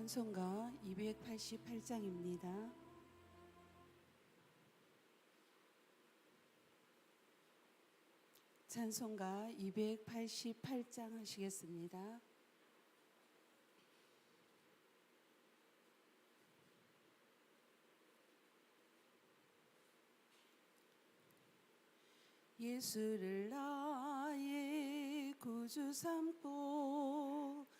찬송가 288장입니다. 찬송가 288장 하시겠습니다. 예수를 나의 구주 삼고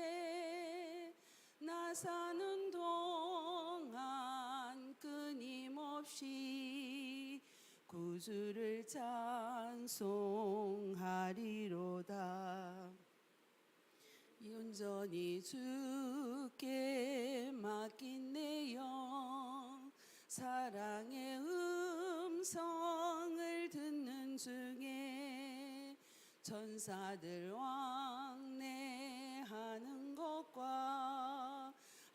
사는 동안 끊임없이 구주를 찬송하리로다. 온전히 주께 맡긴 내 영 사랑의 음성을 듣는 중에 천사들 왕래하는 것과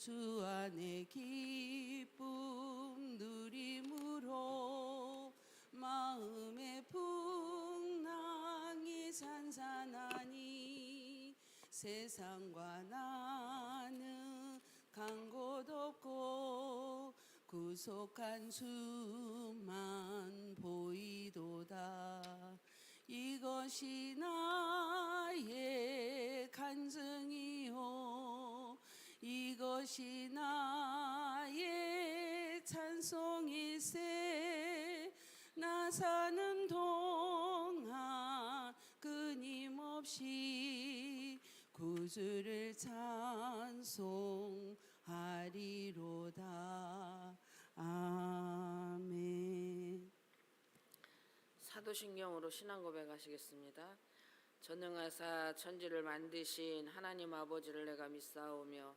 주 안에 기쁨 누림으로 마음의 풍랑이 산산하니 세상과 나는 간곳 없고 구속한 주만 보이도다. 이것이 나의 간증이요 이것이 나의 찬송일세. 나 사는 동안 끊임없이 구주를 찬송하리로다. 아멘. 사도신경으로 신앙 고백하시겠습니다. 전능하사 천지를 만드신 하나님 아버지를 내가 믿사오며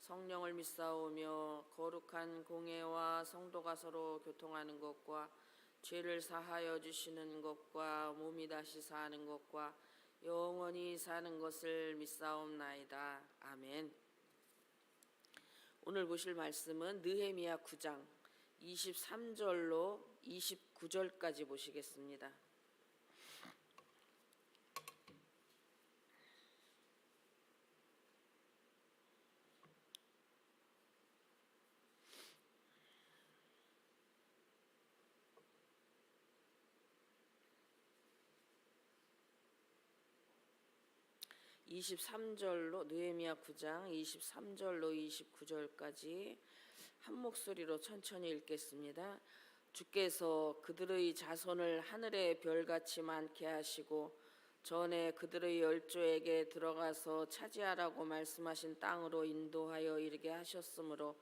성령을 믿사오며 거룩한 공예와 성도가 서로 교통하는 것과 죄를 사하여 주시는 것과 몸이 다시 사는 것과 영원히 사는 것을 믿사옵나이다 아멘. 오늘 보실 말씀은 느헤미야 9장 23절로 29절까지 보시겠습니다. (23절로) 느헤미야 9장 (23절로) (29절까지) 한 목소리로 천천히 읽겠습니다. 주께서 그들의 자손을 하늘의 별같이 많게 하시고 전에 그들의 열조에게 들어가서 차지하라고 말씀하신 땅으로 인도하여 이르게 하셨으므로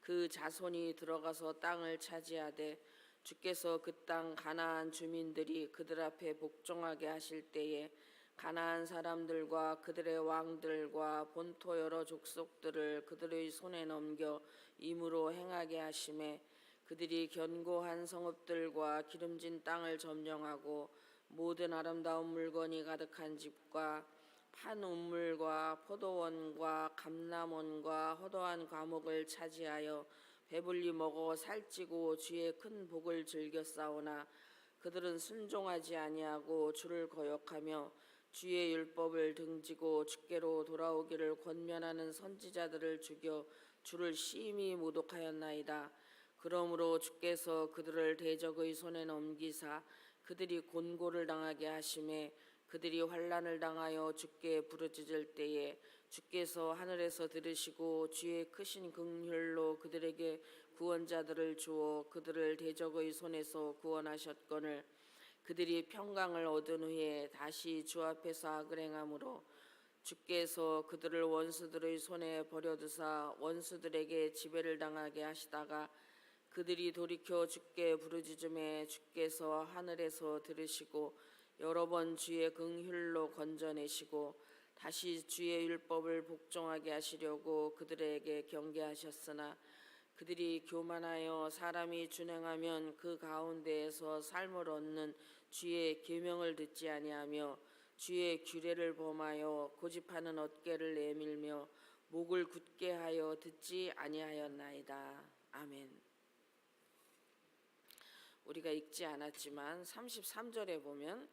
그 자손이 들어가서 땅을 차지하되 주께서 그 땅 가나안 주민들이 그들 앞에 복종하게 하실 때에 가나안 사람들과 그들의 왕들과 본토 여러 족속들을 그들의 손에 넘겨 임으로 행하게 하심에 그들이 견고한 성읍들과 기름진 땅을 점령하고 모든 아름다운 물건이 가득한 집과 판 우물과 포도원과 감람원과 허도한 과목을 차지하여 배불리 먹어 살찌고 주의 큰 복을 즐겼사오나 그들은 순종하지 아니하고 주를 거역하며 주의 율법을 등지고 주께로 돌아오기를 권면하는 선지자들을 죽여 주를 심히 모독하였나이다. 그러므로 주께서 그들을 대적의 손에 넘기사 그들이 곤고를 당하게 하심에 그들이 환란을 당하여 주께 부르짖을 때에 주께서 하늘에서 들으시고 주의 크신 긍휼로 그들에게 구원자들을 주어 그들을 대적의 손에서 구원하셨거늘 그들이 평강을 얻은 후에 다시 주 앞에서 악을 행함으로 주께서 그들을 원수들의 손에 버려두사 원수들에게 지배를 당하게 하시다가 그들이 돌이켜 주께 부르짖음에 주께서 하늘에서 들으시고 여러 번 주의 긍휼로 건져내시고 다시 주의 율법을 복종하게 하시려고 그들에게 경계하셨으나 그들이 교만하여 사람이 준행하면 그 가운데에서 삶을 얻는 주의 계명을 듣지 아니하며 주의 규례를 범하여 고집하는 어깨를 내밀며 목을 굳게 하여 듣지 아니하였나이다. 아멘. 우리가 읽지 않았지만 33절에 보면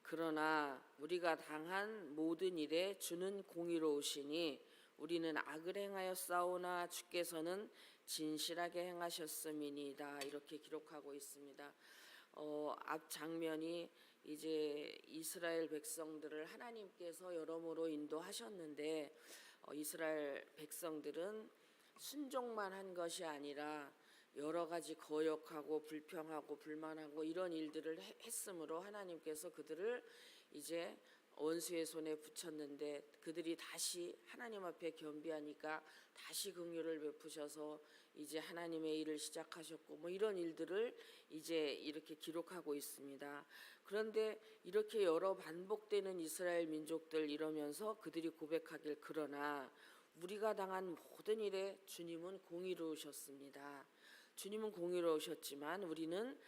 그러나 우리가 당한 모든 일에 주는 공의로우시니 우리는 악을 행하여 싸우나 주께서는 진실하게 행하셨음이니이다 이렇게 기록하고 있습니다. 어, 앞 장면이 이제 이스라엘 백성들을 하나님께서 여러모로 인도하셨는데 어, 이스라엘 백성들은 순종만 한 것이 아니라 여러 가지 거역하고 불평하고 불만하고 이런 일들을 해- 했으므로 하나님께서 그들을 이제 원수의 손에 붙였는데 그들이 다시 하나님 앞에 겸비하니까 다시 긍휼을 베푸셔서 이제 하나님의 일을 시작하셨고 뭐 이런 일들을 이제 이렇게 기록하고 있습니다. 그런데 이렇게 여러 반복되는 이스라엘 민족들 이러면서 그들이 고백하길 그러나 우리가 당한 모든 일에 주님은 공의로우셨습니다. 주님은 공의로우셨지만 우리는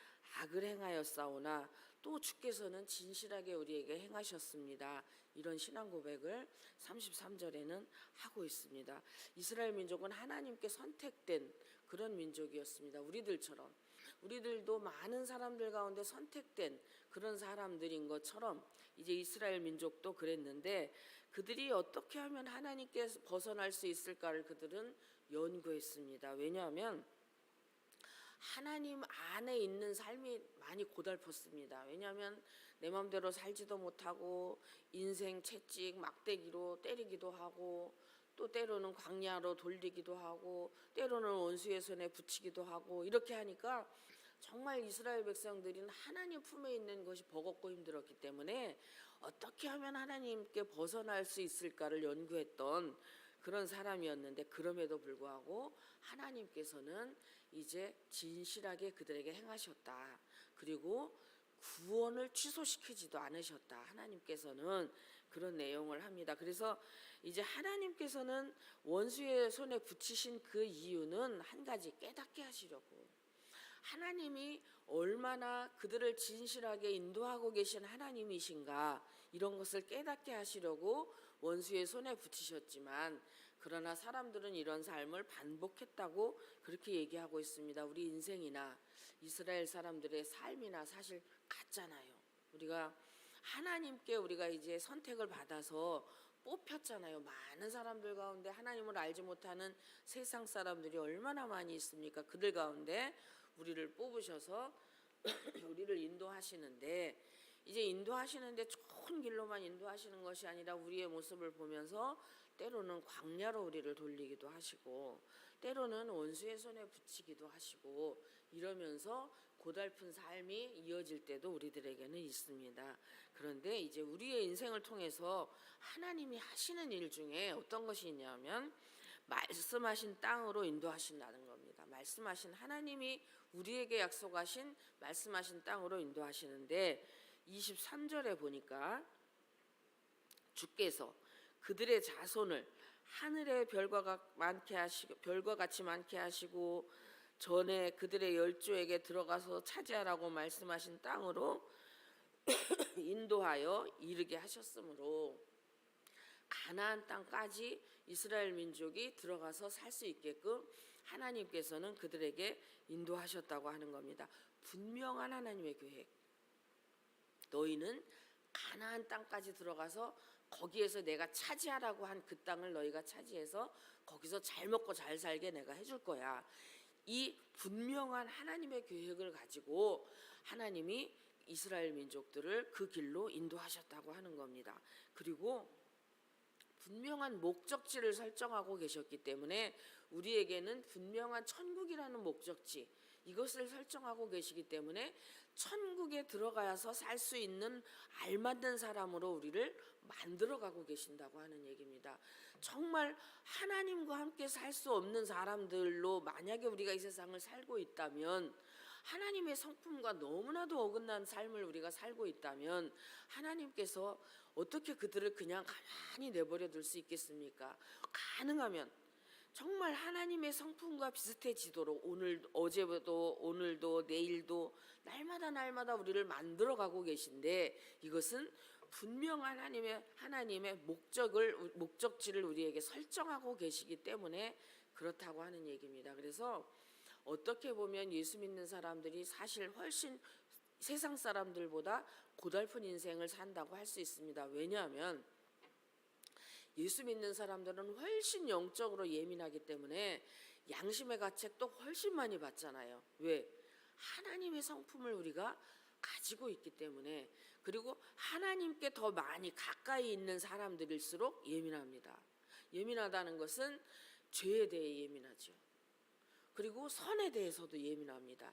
악을 행하였사오나 또 주께서는 진실하게 우리에게 행하셨습니다. 이런 신앙 고백을 33절에는 하고 있습니다. 이스라엘 민족은 하나님께 선택된 그런 민족이었습니다. 우리들처럼 우리들도 많은 사람들 가운데 선택된 그런 사람들인 것처럼 이제 이스라엘 민족도 그랬는데 그들이 어떻게 하면 하나님께 벗어날 수 있을까를 그들은 연구했습니다. 왜냐하면 하나님 안에 있는 삶이 많이 고달팠습니다. 왜냐하면 내 마음대로 살지도 못하고 인생 채찍 막대기로 때리기도 하고 또 때로는 광야로 돌리기도 하고 때로는 원수의 손에 붙이기도 하고 이렇게 하니까 정말 이스라엘 백성들은 하나님 품에 있는 것이 버겁고 힘들었기 때문에 어떻게 하면 하나님께 벗어날 수 있을까를 연구했던 그런 사람이었는데 그럼에도 불구하고 하나님께서는 이제 진실하게 그들에게 행하셨다. 그리고 구원을 취소시키지도 않으셨다. 하나님께서는 그런 내용을 합니다. 그래서 이제 하나님께서는 원수의 손에 붙이신 그 이유는 한 가지 깨닫게 하시려고. 하나님이 얼마나 그들을 진실하게 인도하고 계신 하나님이신가 이런 것을 깨닫게 하시려고 원수의 손에 붙이셨지만 그러나 사람들은 이런 삶을 반복했다고 그렇게 얘기하고 있습니다. 우리 인생이나 이스라엘 사람들의 삶이나 사실 같잖아요. 우리가 하나님께 우리가 이제 선택을 받아서 뽑혔잖아요. 많은 사람들 가운데 하나님을 알지 못하는 세상 사람들이 얼마나 많이 있습니까? 그들 가운데 우리를 뽑으셔서 우리를 인도하시는데 이제 인도하시는데 좋은 길로만 인도하시는 것이 아니라 우리의 모습을 보면서 때로는 광야로 우리를 돌리기도 하시고 때로는 원수의 손에 붙이기도 하시고 이러면서 고달픈 삶이 이어질 때도 우리들에게는 있습니다. 그런데 이제 우리의 인생을 통해서 하나님이 하시는 일 중에 어떤 것이 있냐면 말씀하신 땅으로 인도하신다는 겁니다. 말씀하신 하나님이 우리에게 약속하신 말씀하신 땅으로 인도하시는데 23절에 보니까 주께서 그들의 자손을 하늘의 별과 가- 많게 하시고 별과 같이 많게 하시고 전에 그들의 열조에게 들어가서 차지하라고 말씀하신 땅으로 인도하여 이르게 하셨으므로 가나안 땅까지 이스라엘 민족이 들어가서 살 수 있게끔 하나님께서는 그들에게 인도하셨다고 하는 겁니다. 분명한 하나님의 계획. 너희는 가나안 땅까지 들어가서 거기에서 내가 차지하라고 한 그 땅을 너희가 차지해서 거기서 잘 먹고 잘 살게 내가 해줄 거야. 이 분명한 하나님의 계획을 가지고 하나님이 이스라엘 민족들을 그 길로 인도하셨다고 하는 겁니다. 그리고 분명한 목적지를 설정하고 계셨기 때문에 우리에게는 분명한 천국이라는 목적지 이것을 설정하고 계시기 때문에 천국에 들어가서 살 수 있는 알맞는 사람으로 우리를 만들어 가고 계신다고 하는 얘기입니다. 정말 하나님과 함께 살 수 없는 사람들로 만약에 우리가 이 세상을 살고 있다면 하나님의 성품과 너무나도 어긋난 삶을 우리가 살고 있다면 하나님께서 어떻게 그들을 그냥 가만히 내버려 둘 수 있겠습니까? 가능하면 정말 하나님의 성품과 비슷해지도록 오늘 어제도 오늘도 내일도 날마다 날마다 우리를 만들어 가고 계신데 이것은 분명한 하나님의 하나님의 목적을 목적지를 우리에게 설정하고 계시기 때문에 그렇다고 하는 얘기입니다. 그래서 어떻게 보면 예수 믿는 사람들이 사실 훨씬 세상 사람들보다 고달픈 인생을 산다고 할 수 있습니다. 왜냐하면 예수 믿는 사람들은 훨씬 영적으로 예민하기 때문에 양심의 가책도 훨씬 많이 받잖아요. 왜? 하나님의 성품을 우리가 가지고 있기 때문에 그리고 하나님께 더 많이 가까이 있는 사람들일수록 예민합니다. 예민하다는 것은 죄에 대해 예민하죠. 그리고 선에 대해서도 예민합니다.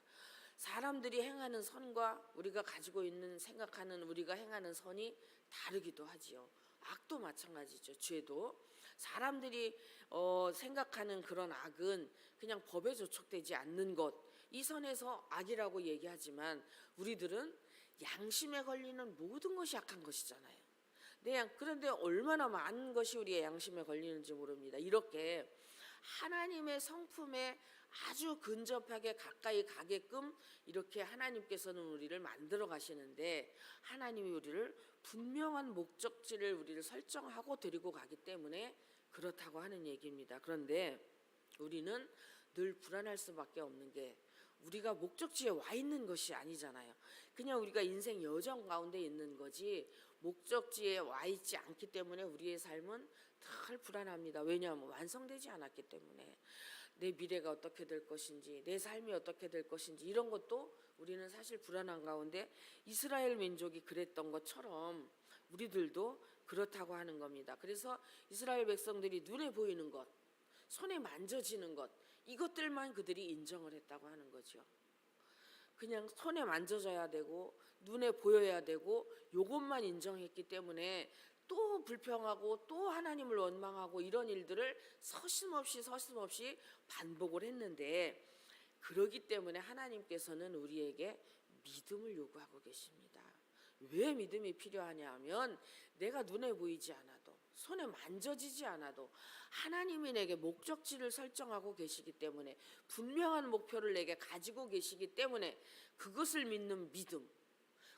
사람들이 행하는 선과 우리가 가지고 있는 생각하는 우리가 행하는 선이 다르기도 하지요. 악도 마찬가지죠. 죄도 사람들이 어, 생각하는 그런 악은 그냥 법에 조촉되지 않는 것. 이 선에서 악이라고 얘기하지만 우리들은 양심에 걸리는 모든 것이 악한 것이잖아요. 그런데 얼마나 많은 것이 우리의 양심에 걸리는지 모릅니다. 이렇게 하나님의 성품에 아주 근접하게 가까이 가게끔 이렇게 하나님께서는 우리를 만들어 가시는데 하나님이 우리를 분명한 목적지를 우리를 설정하고 데리고 가기 때문에 그렇다고 하는 얘기입니다. 그런데 우리는 늘 불안할 수밖에 없는 게 우리가 목적지에 와 있는 것이 아니잖아요. 그냥 우리가 인생 여정 가운데 있는 거지 목적지에 와 있지 않기 때문에 우리의 삶은 늘 불안합니다. 왜냐하면 완성되지 않았기 때문에 내 미래가 어떻게 될 것인지 내 삶이 어떻게 될 것인지 이런 것도 우리는 사실 불안한 가운데 이스라엘 민족이 그랬던 것처럼 우리들도 그렇다고 하는 겁니다. 그래서 이스라엘 백성들이 눈에 보이는 것, 손에 만져지는 것 이것들만 그들이 인정을 했다고 하는 거죠. 그냥 손에 만져져야 되고 눈에 보여야 되고 요것만 인정했기 때문에 또 불평하고 또 하나님을 원망하고 이런 일들을 서슴없이 서슴없이 반복을 했는데 그러기 때문에 하나님께서는 우리에게 믿음을 요구하고 계십니다. 왜 믿음이 필요하냐 하면 내가 눈에 보이지 않아도 손에 만져지지 않아도 하나님이 내게 목적지를 설정하고 계시기 때문에 분명한 목표를 내게 가지고 계시기 때문에 그것을 믿는 믿음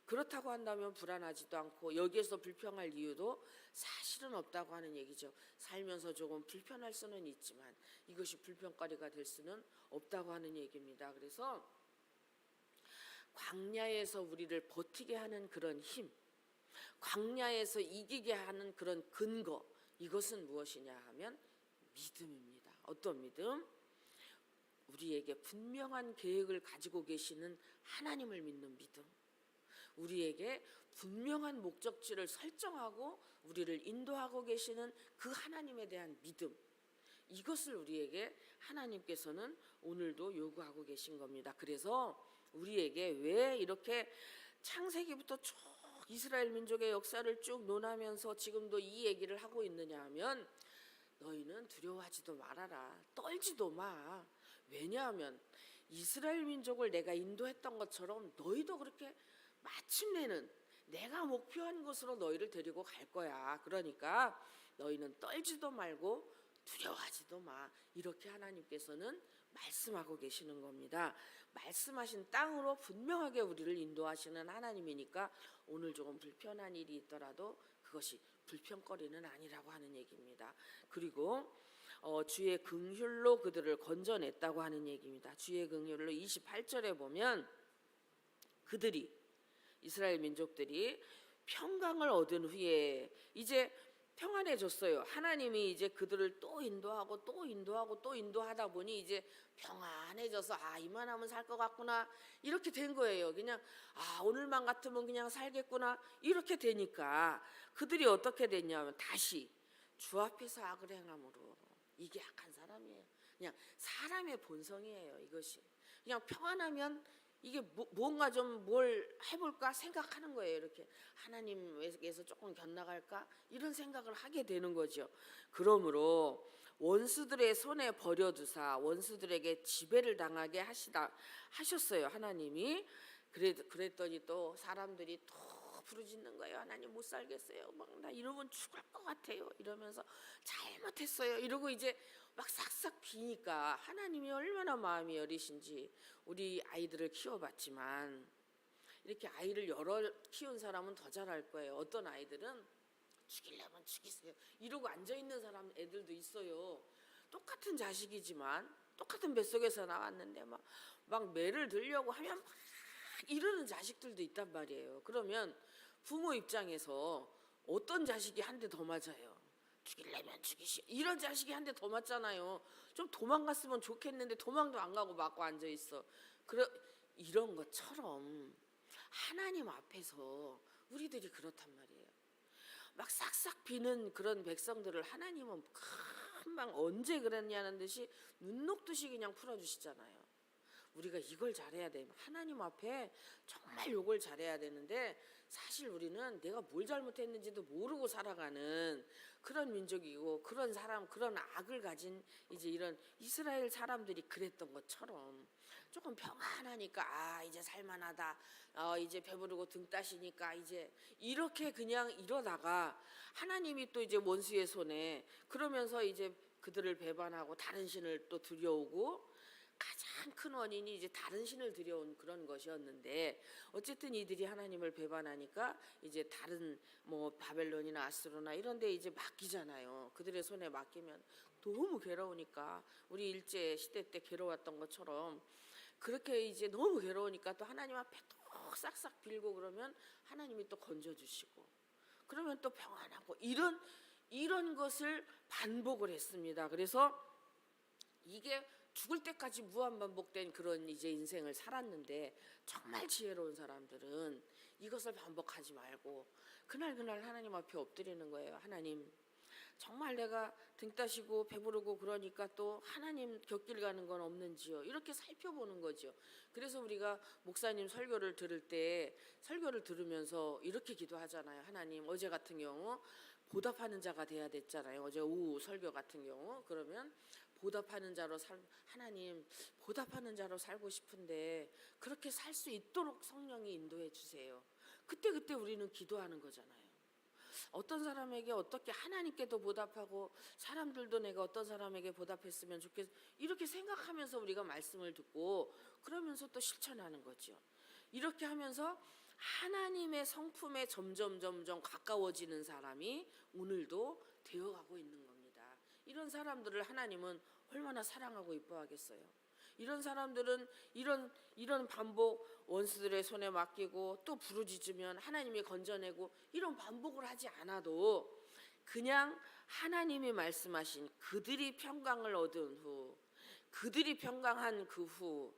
그렇다고 한다면 불안하지도 않고 여기에서 불평할 이유도 사실은 없다고 하는 얘기죠. 살면서 조금 불편할 수는 있지만 이것이 불평거리가 될 수는 없다고 하는 얘기입니다. 그래서 광야에서 우리를 버티게 하는 그런 힘, 광야에서 이기게 하는 그런 근거, 이것은 무엇이냐 하면 믿음입니다. 어떤 믿음? 우리에게 분명한 계획을 가지고 계시는 하나님을 믿는 믿음. 우리에게 분명한 목적지를 설정하고 우리를 인도하고 계시는 그 하나님에 대한 믿음. 이것을 우리에게 하나님께서는 오늘도 요구하고 계신 겁니다. 그래서 우리에게 왜 이렇게 창세기부터 쭉 이스라엘 민족의 역사를 쭉 논하면서 지금도 이 얘기를 하고 있느냐 하면 너희는 두려워하지도 말아라. 떨지도 마. 왜냐하면 이스라엘 민족을 내가 인도했던 것처럼 너희도 그렇게 마침내는 내가 목표한 곳으로 너희를 데리고 갈 거야. 그러니까 너희는 떨지도 말고 두려워하지도 마. 이렇게 하나님께서는 말씀하고 계시는 겁니다. 말씀하신 땅으로 분명하게 우리를 인도하시는 하나님이니까 오늘 조금 불편한 일이 있더라도 그것이 불편거리는 아니라고 하는 얘기입니다. 그리고 어, 주의 긍휼로 그들을 건져냈다고 하는 얘기입니다. 주의 긍휼로 28절에 보면 그들이 이스라엘 민족들이 평강을 얻은 후에 이제 평안해졌어요. 하나님이 이제 그들을 또 인도하고 또 인도하고 또 인도하다 보니 이제 평안해져서 아 이만하면 살 것 같구나 이렇게 된 거예요. 그냥 아 오늘만 같으면 그냥 살겠구나 이렇게 되니까 그들이 어떻게 됐냐면 다시 주 앞에서 악을 행함으로 이게 악한 사람이에요. 그냥 사람의 본성이에요. 이것이 그냥 평안하면 이게 뭐, 뭔가 좀 뭘 해볼까 생각하는 거예요. 이렇게 하나님에게서 조금 견나갈까 이런 생각을 하게 되는 거죠. 그러므로 원수들의 손에 버려두사 원수들에게 지배를 당하게 하시다 하셨어요. 하나님이 그랬더니 또 사람들이 또 부르짖는 거예요. 하나님 못 살겠어요. 막 나 이러면 죽을 것 같아요. 이러면서 잘못했어요. 이러고 이제 막 싹싹 비니까 하나님이 얼마나 마음이 여리신지 우리 아이들을 키워봤지만 이렇게 아이를 여러 키운 사람은 더 잘할 거예요. 어떤 아이들은 죽이려면 죽이세요. 이러고 앉아 있는 사람 애들도 있어요. 똑같은 자식이지만 똑같은 뱃속에서 나왔는데 막, 막 매를 들려고 하면 막 이러는 자식들도 있단 말이에요. 그러면 부모 입장에서 어떤 자식이 한 대 더 맞아요. 죽이려면 죽이시. 이런 자식이 한 대 더 맞잖아요. 좀 도망갔으면 좋겠는데 도망도 안 가고 맞고 앉아 있어. 그러 이런 것처럼 하나님 앞에서 우리들이 그렇단 말이에요. 막 싹싹 비는 그런 백성들을 하나님은 금방 언제 그랬냐는 듯이 눈 녹듯이 그냥 풀어주시잖아요. 우리가 이걸 잘해야 돼. 하나님 앞에 정말 요걸 잘해야 되는데 사실 우리는 내가 뭘 잘못했는지도 모르고 살아가는 그런 민족이고 그런 사람 그런 악을 가진 이제 이런 이스라엘 사람들이 그랬던 것처럼 조금 평안하니까 아 이제 살만하다 어 이제 배부르고 등 따시니까 이제 이렇게 그냥 이러다가 하나님이 또 이제 원수의 손에 그러면서 이제 그들을 배반하고 다른 신을 또 들여오고 가장 큰 원인이 이제 다른 신을 들여온 그런 것이었는데 어쨌든 이들이 하나님을 배반하니까 이제 다른 뭐 바벨론이나 아스로나 이런 데 이제 맡기잖아요. 그들의 손에 맡기면 너무 괴로우니까 우리 일제 시대 때 괴로웠던 것처럼 그렇게 이제 너무 괴로우니까 또 하나님 앞에 또 싹싹 빌고 그러면 하나님이 또 건져 주시고 그러면 또 평안하고 이런 이런 것을 반복을 했습니다. 그래서 이게 죽을 때까지 무한 반복된 그런 이제 인생을 살았는데 정말 지혜로운 사람들은 이것을 반복하지 말고 그날 그날 하나님 앞에 엎드리는 거예요. 하나님 정말 내가 등 따시고 배부르고 그러니까 또 하나님 곁길 가는 건 없는지요. 이렇게 살펴보는 거죠. 그래서 우리가 목사님 설교를 들을 때 설교를 들으면서 이렇게 기도하잖아요. 하나님 어제 같은 경우 보답하는 자가 돼야 됐잖아요. 어제 오후 설교 같은 경우 그러면 보답하는 자로 살 하나님 보답하는 자로 살고 싶은데 그렇게 살 수 있도록 성령이 인도해 주세요. 그때 그때 우리는 기도하는 거잖아요. 어떤 사람에게 어떻게 하나님께도 보답하고 사람들도 내가 어떤 사람에게 보답했으면 좋겠 이렇게 생각하면서 우리가 말씀을 듣고 그러면서 또 실천하는 거죠. 이렇게 하면서 하나님의 성품에 점점 점점 가까워지는 사람이 오늘도 되어가고 있는 겁니다. 이런 사람들을 하나님은 얼마나 사랑하고 이뻐하겠어요. 이런 사람들은 이런 이런 반복 원수들의 손에 맡기고 또 부르짖으면 하나님이 건져내고 이런 반복을 하지 않아도 그냥 하나님이 말씀하신 그들이 평강을 얻은 후 그들이 평강한 그 후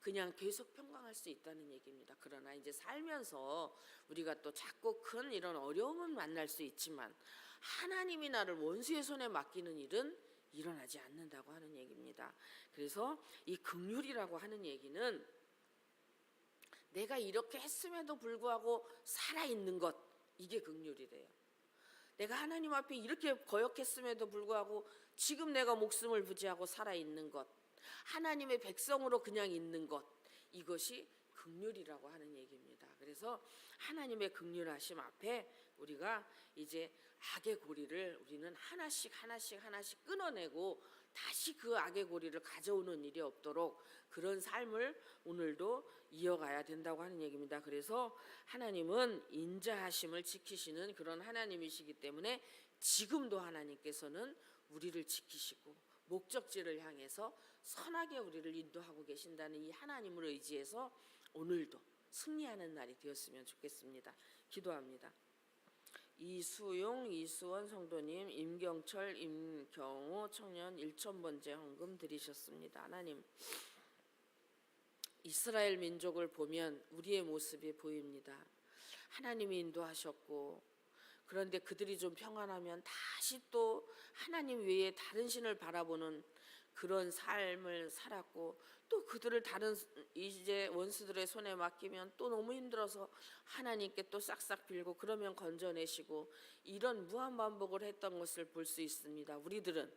그냥 계속 평강할 수 있다는 얘기입니다. 그러나 이제 살면서 우리가 또 작고 큰 이런 어려움은 만날 수 있지만 하나님이 나를 원수의 손에 맡기는 일은 일어나지 않는다고 하는 얘기입니다. 그래서 이 긍휼이라고 하는 얘기는 내가 이렇게 했음에도 불구하고 살아 있는 것 이게 긍휼이래요. 내가 하나님 앞에 이렇게 거역했음에도 불구하고 지금 내가 목숨을 부지하고 살아 있는 것, 하나님의 백성으로 그냥 있는 것 이것이 긍휼이라고 하는 얘기입니다. 그래서 하나님의 긍휼하심 앞에 우리가 이제 악의 고리를 우리는 하나씩 하나씩 하나씩 끊어내고 다시 그 악의 고리를 가져오는 일이 없도록 그런 삶을 오늘도 이어가야 된다고 하는 얘기입니다. 그래서 하나님은 인자하심을 지키시는 그런 하나님이시기 때문에 지금도 하나님께서는 우리를 지키시고 목적지를 향해서 선하게 우리를 인도하고 계신다는 이 하나님을 의지해서 오늘도 승리하는 날이 되었으면 좋겠습니다. 기도합니다. 이수용, 이수원 성도님, 임경철, 임경호 청년 1천번째 헌금 드리셨습니다. 하나님, 이스라엘 민족을 보면 우리의 모습이 보입니다. 하나님이 인도하셨고 그런데 그들이 좀 평안하면 다시 또 하나님 외에 다른 신을 바라보는 그런 삶을 살았고 또 그들을 다른 이제 원수들의 손에 맡기면 또 너무 힘들어서 하나님께 또 싹싹 빌고 그러면 건져내시고 이런 무한 반복을 했던 것을 볼 수 있습니다. 우리들은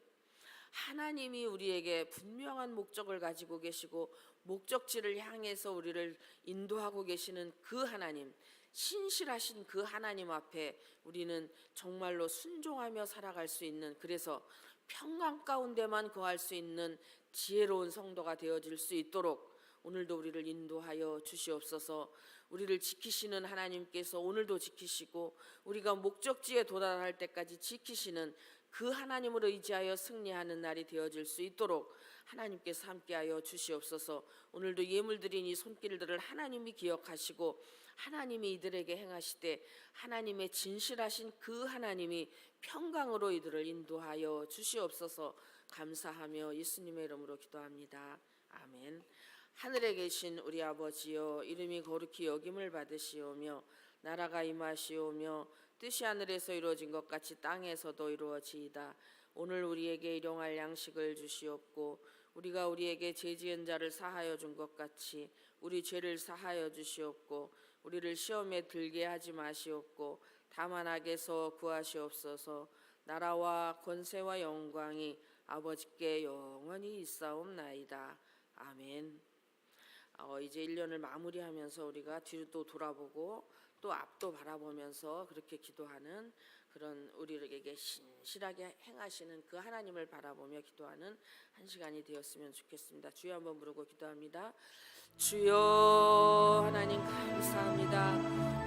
하나님이 우리에게 분명한 목적을 가지고 계시고 목적지를 향해서 우리를 인도하고 계시는 그 하나님, 신실하신 그 하나님 앞에 우리는 정말로 순종하며 살아갈 수 있는 그래서 평강 가운데만 거할 수 있는 지혜로운 성도가 되어질 수 있도록 오늘도 우리를 인도하여 주시옵소서. 우리를 지키시는 하나님께서 오늘도 지키시고 우리가 목적지에 도달할 때까지 지키시는 그 하나님을 의지하여 승리하는 날이 되어질 수 있도록 하나님께서 함께하여 주시옵소서. 오늘도 예물 드린 이 손길들을 하나님이 기억하시고 하나님이 이들에게 행하시되 하나님의 진실하신 그 하나님이 평강으로 이들을 인도하여 주시옵소서. 감사하며 예수님의 이름으로 기도합니다. 아멘. 하늘에 계신 우리 아버지여 이름이 거룩히 여김을 받으시오며 나라가 임하시오며 뜻이 하늘에서 이루어진 것 같이 땅에서도 이루어지이다. 오늘 우리에게 일용할 양식을 주시옵고 우리가 우리에게 죄 지은 자를 사하여 준 것 같이 우리 죄를 사하여 주시옵고 우리를 시험에 들게 하지 마시옵고 다만 악에서 구하시옵소서 나라와 권세와 영광이 아버지께 영원히 있사옵나이다. 아멘. 어, 이제 1년을 마무리하면서 우리가 뒤로 또 돌아보고 또 앞도 바라보면서 그렇게 기도하는 그런 우리에게 신실하게 행하시는 그 하나님을 바라보며 기도하는 한 시간이 되었으면 좋겠습니다. 주여 한번 부르고 기도합니다. 주여 하나님 감사합니다.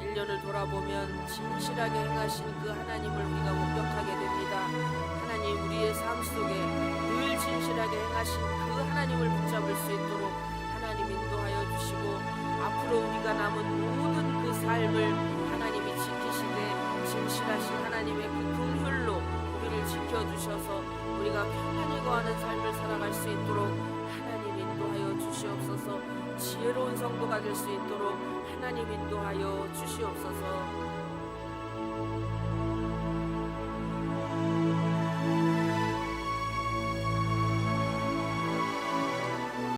1년을 돌아보면 진실하게 행하신 그 하나님을 우리가 목격하게 됩니다. 하나님 우리의 삶 속에 늘 진실하게 행하신 그 하나님을 붙잡을 수 있도록 하나님 인도하여 주시고 앞으로 우리가 남은 모든 그 삶을 진실하신 하나님의 그 긍휼로 우리를 지켜주셔서 우리가 평안히 거하는 삶을 살아갈 수 있도록 하나님 인도하여 주시옵소서. 지혜로운 성도가 될 수 있도록 하나님 인도하여 주시옵소서